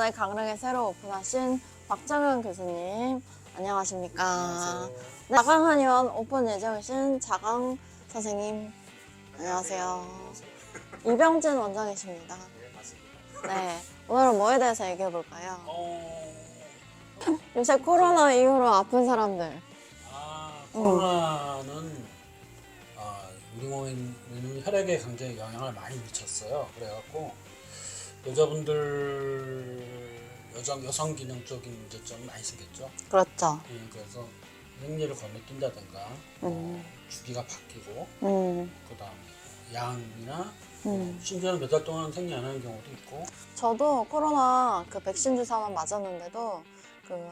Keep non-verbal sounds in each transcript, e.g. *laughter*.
이번에 강릉에 새로 오픈하신 박정현 교수님 안녕하십니까? 안녕하세요. 네, 자강한의원 오픈 예정이신 자강 선생님 안녕하세요. 이병진 원장이십니다. 네, 맞습니다. 네, 오늘은 뭐에 대해서 얘기해 볼까요? 어, 요새 코로나 이후로 아픈 사람들. 아, 코로나는 아, 우리 몸에는 혈액에 굉장히 영향을 많이 미쳤어요. 그래갖고 여자분들 여성 여성 기능 적인 문제점이 많이 생겼죠. 그렇죠. 예, 그래서 생리를 건너뛴다든가 어, 주기가 바뀌고 음, 그다음에 양이나 음. 심지어는 몇 달 동안 생리 안 하는 경우도 있고 저도 코로나 그 백신 주사만 맞았는데도 그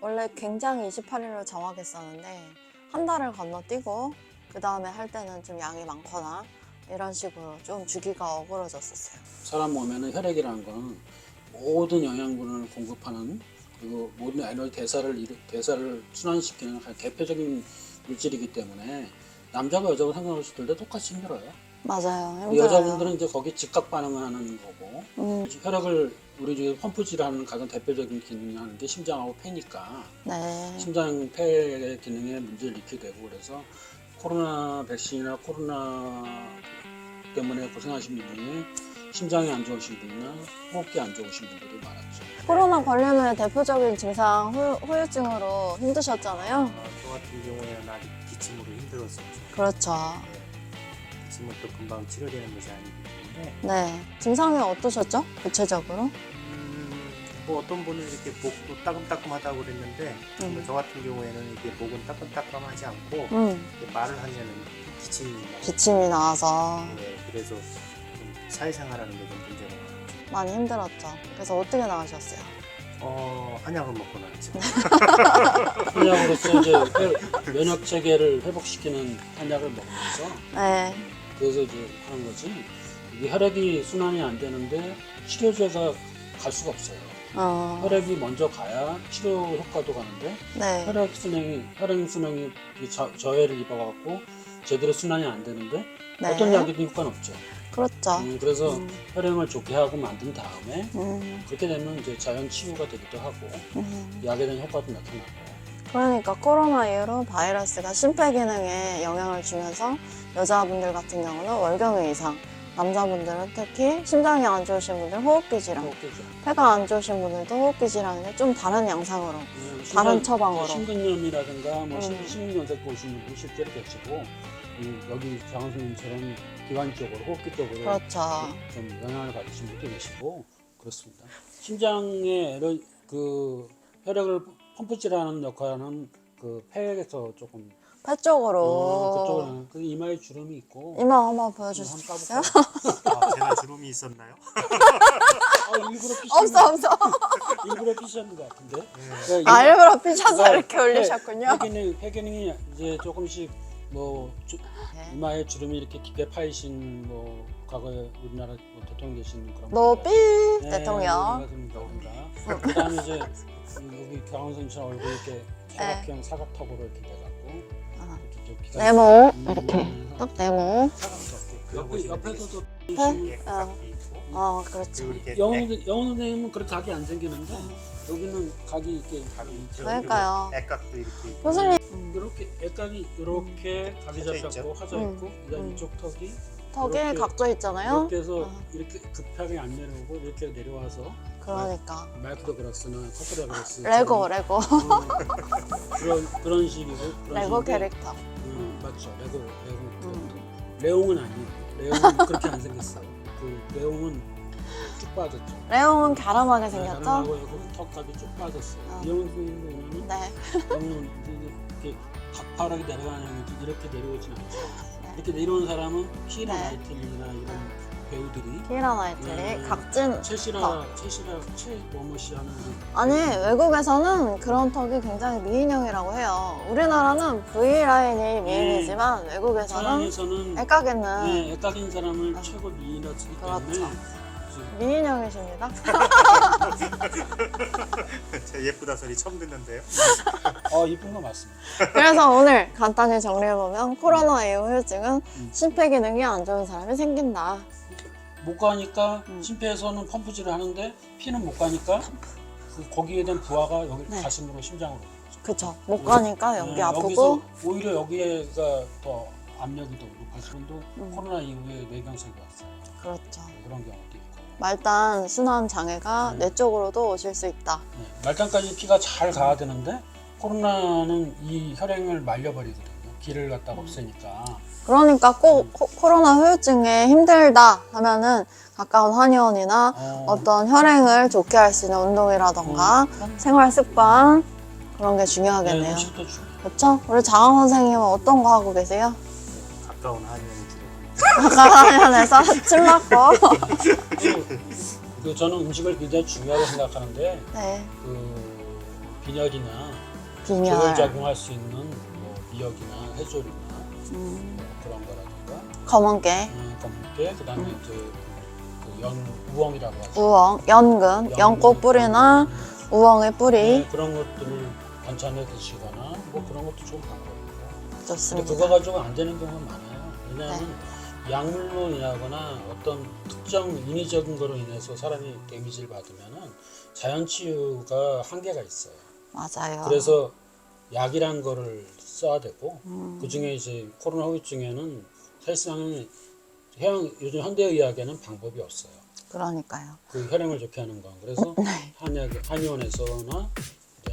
원래 굉장히 28일로 정하겠었는데 한 달을 건너뛰고 그 다음에 할 때는 좀 양이 많거나 이런 식으로 좀 주기가 어그러졌었어요. 사람 몸에는 혈액이라는 거는 모든 영양분을 공급하는 그리고 모든 에너지 대사를 대사를 순환시키는 대표적인 물질이기 때문에 남자가 여자가 상관없이 둘다 똑같이 힘들어요. 맞아요. 그 힘들어요. 여자분들은 이제 거기 즉각 반응을 하는 거고 음, 혈액을 우리 중에 펌프질하는 가장 대표적인 기능이 하는 게 심장하고 폐니까 네. 심장 폐의 기능에 문제를 일으키게 되고 그래서 코로나 백신이나 코로나 때문에 고생하신 분 중에 심장이 안 좋으신 분이나 호흡기 안 좋으신 분들이 많았죠. 코로나 관련 후에 대표적인 증상 후, 후유증으로 힘드셨잖아요. 어, 저 같은 경우에는 아직 기침으로 힘들었었죠. 그렇죠. 네. 기침은 또 금방 치료되는 것이 아니기 때문에 네. 증상이 어떠셨죠? 구체적으로? 음, 뭐 어떤 분은 이렇게 목도 따끔따끔하다고 그랬는데 음. 뭐저 같은 경우에는 이게 목은 따끔따끔하지 않고 음, 이렇게 말을 하면은 기침이 나요. 기침이 나와서 네, 그래서 좀 사회생활하는 게 좀 문제가 많았죠. 많이 힘들었죠. 그래서 어떻게 나으셨어요? 어, 한약을 먹고 나왔죠. *laughs* 한약으로서 이제 혈- 면역 체계를 회복시키는 한약을 먹으면서 네. 그래서 이제 하는 거지. 이게 혈액이 순환이 안 되는데 치료제가 갈 수가 없어요. 어, 혈액이 먼저 가야 치료 효과도 가는데 네. 혈액 순행이 혈액 순행이 이 저, 저해를 입어갖고 제대로 순환이 안 되는데 네. 어떤 약이든 효과는 없죠. 그렇죠. 음, 그래서 음. 혈행을 좋게 하고 만든 다음에 음, 그렇게 되면 이제 자연 치유가 되기도 하고 음. 약에 대한 효과도 나타나고 그러니까 코로나 이후로 바이러스가 심폐 기능에 영향을 주면서 여자분들 같은 경우는 월경의 이상, 남자분들은 특히 심장이 안 좋으신 분들 호흡기 질환. 폐가 안 좋으신 분들도 호흡기 질환인데 좀 다른 양상으로 음, 다른 심장- 처방으로. 심근염이라든가 뭐 심- 음. 심근경색 보신 분들 실제로 계시고 음, 여기 장 선생님처럼 기관적으로 호흡기 쪽으로 그렇죠. 좀 영향을 받으신 분도 계시고 그렇습니다. 심장의 에러, 그 혈액을 펌프질하는 역할은 그 폐에서 조금 폐 쪽으로 어, 그쪽으로 하는- 그 이마에 주름이 있고 이마 한번 보여주실 수? 있어요? 아, 제가 주름이 있었나요? 아, *laughs* 일부러 피신 없어 없어. *laughs* 일부러 피셨는 것 같은데. 네. 아 일부러 피셔서 이렇게 올리셨군요. 폐기능 폐기능이 이제 조금씩 뭐 주- 네. 이마에 주름이 이렇게 깊게 파이신 뭐 과거에 우리나라 뭐 대통령 되신 그런 노삐 분들. 네, 대통령. 네, 그다음에 이제 여기 경선처럼 얼굴 이렇게 사각형 사각턱으로 이렇게 돼갖고 아, 이렇게 네모 음, 이렇게 딱 네모. 옆에 옆에서도 네? 이렇게 어. 어 그렇죠. 액- 영어 선생님은 그렇게 각이 안 생기는데 여기는 각이 이렇게 각이 있죠. 그러니까요. 그리고 액각도 이렇게 있고. 교수님 이렇게 애각이 이렇게 각이 펴져 잡혔고 있죠. 화져 음, 있고 그다음 음. 이쪽 턱이 턱에 이렇게- 각져 있잖아요. 이렇게 해서 아. 이렇게 급하게 안 내려오고 이렇게 내려와서 그러니까 마이크로 그라스나 커플 그라스 레고 레고 *laughs* 그런 그런 식이고 그런 레고 식인데, 캐릭터. 음, 맞죠 레고 레고 음. 레옹은 아니고 레옹은 그렇게 안 생겼어요 그 레옹은 쭉 빠졌죠 레옹은 갸름하게 가능하고 생겼죠? 여기 턱까지 쭉 빠졌어요 어. 선생님 보면은 네. *laughs* 레옹은 이렇게 가파르게 내려가는 게 이렇게 내려오진 않죠 네. 이렇게 내려온 사람은 키라 네. 나이틀리나 이런 배우들이 키라 나이틀리 네. 각진 채시라 턱. 채시라 채 뭐뭐시 하는 그 아니 외국에서는 그런 턱이 굉장히 미인형이라고 해요. 우리나라는 V 라인이 미인이지만 외국에서는 서양에서는 애가게는 네, 애각인 사람을 아. 최고 미인이라 쓰기 그렇죠. 미인형이십니다. *laughs* 제 예쁘다 소리 처음 듣는데요. 어 이쁜 거 맞습니다. 그래서 오늘 간단히 정리해보면 코로나 이후 후유증은 음. 심폐 기능이 안 좋은 사람이 생긴다. 못 가니까 음. 심폐에서는 펌프질을 하는데 피는 못 가니까 그 거기에 대한 부하가 여기 네. 가슴으로 심장으로 그쵸. 못 가니까 여기 네, 아프고. 여기서 오히려 여기가 더 압력이 더 높아지고 또 음. 코로나 이후에 뇌경색이 왔어요. 그렇죠. 그런 경우도 있고 말단 순환 장애가 음. 뇌 쪽으로도 오실 수 있다. 네, 말단까지 피가 잘 가야 되는데 코로나는 이 혈행을 말려버리거든요. 기를 갖다가 음. 없애니까 그러니까 꼭 코, 코로나 후유증에 힘들다 하면은 가까운 한의원이나 어, 어떤 혈행을 좋게 할 수 있는 운동이라던가 생활 습관 그런 게 네, 중요하겠네요. 음식도 중요해요. 그렇죠? 우리 장원 선생님은 어떤 거 하고 계세요? 가까운 한의원 가까운 한의원에서 침 맞고. 그, 그 저는 음식을 굉장히 중요하다고 생각하는데 네, 그 빈혈이나 빈혈. 조혈작용할 수 있는 뭐 미역이나 해조류나 음, 뭐 그런 거라든가 검은 게, 음, 검게 그다음에 이제 그연 우엉이라고 하죠. 우엉, 연근, 연꽃 뿌리나 음, 우엉의 뿌리. 네, 그런 것들을 반찬에 드시거나 뭐 그런 것도 좋은 방법이고. 근데 좋습니다. 그거 가지고 안 되는 경우가 많아요. 왜냐하면 네. 약물로 인하거나 어떤 특정 인위적인 거로 인해서 사람이 데미지를 받으면은 자연 치유가 한계가 있어요. 맞아요. 그래서 약이란 거를 써야 되고 음, 그 중에 이제 코로나 후유증에는 사실상 형 요즘 현대 의학에는 방법이 없어요. 그러니까요. 그 혈행을 좋게 하는 건 그래서 네. 한약 한의원에서나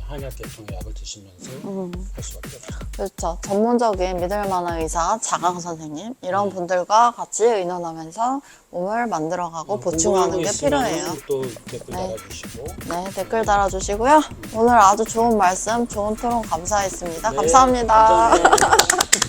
한약 계통의 약을 드시면서 음. 할 수밖에 없어요. 그렇죠. 전문적인 믿을 만한 의사, 자강 선생님 이런 네. 분들과 같이 의논하면서 몸을 만들어가고 어, 보충하는 게 필요해요. 또 댓글 네. 달아주시고 네, 댓글 달아주시고요. 오늘 아주 좋은 말씀, 좋은 토론 감사했습니다. 네, 감사합니다. 감사합니다. *laughs*